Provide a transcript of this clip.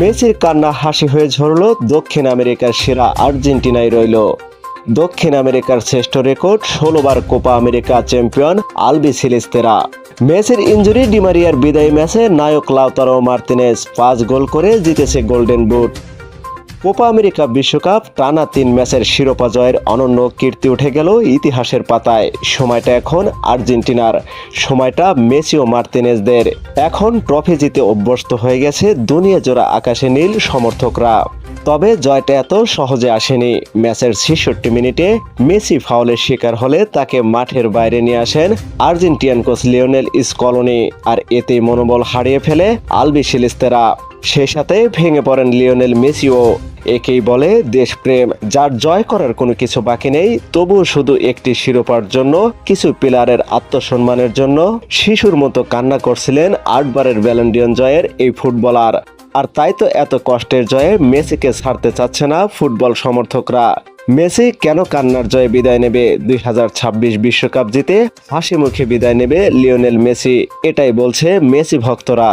মেসির কান্না হাসি হয়ে ঝরল, দক্ষিণ আমেরিকার সেরা আর্জেন্টিনায় রইল। দক্ষিণ আমেরিকার শ্রেষ্ঠ রেকর্ড, ষোলোবার Copa America champion Albiceleste. মেসির ইঞ্জুরি, ডিমারিয়ার বিদায়ী ম্যাচে নায়ক লাউতারো মার্তিনেস পাঁচ গোল করে জিতেছে গোল্ডেন বুট। কোপা আমেরিকা বিশ্বকাপ টানা তিন ম্যাচের শিরোপা জয়ের অনন্য কীর্তি উঠে গেল ইতিহাসের পাতায়। সময়টা এখন আর্জেন্টিনার। সময়টা মেসি ও মার্তিনেজদের। এখন ট্রফি জিতে অভ্যস্ত হয়ে গেছে দুনিয়া জোড়া আকাশে নীল সমর্থকরা। তবে জয়টা এত সহজে আসেনি। ম্যাচের ছেষট্টি মিনিটে মেসি ফাউলের শিকার হলে তাকে মাঠের বাইরে নিয়ে আসেন আর্জেন্টিয়ান কোচ লিওনেল স্কলনি। আর এতেই মনোবল হারিয়ে ফেলে আলবি সিলিস্তেরা। সেই সাথে ভেঙে পড়েন লিওনেল মেসিও। একেই বলে দেশপ্রেম, যার জয় করার কোনো কিছু বাকি নেই, তবুও শুধু একটি শিরোপার জন্য, কিছু পিলারের আত্মসম্মানের জন্য শিশুর মতো কান্না করছিলেন আটবারের ব্যালেন্ডিয়ন জয়ের এই ফুটবলার। আর তাই তো এত কষ্টের জয়ে মেসিকে ছাড়তে চাচ্ছে না ফুটবল সমর্থকরা। মেসি কেন কান্নার জয়ে বিদায় নেবে? দুই বিশ্বকাপ জিতে হাসি মুখে বিদায় নেবে লিওনেল মেসি। এটাই বলছে মেসি ভক্তরা।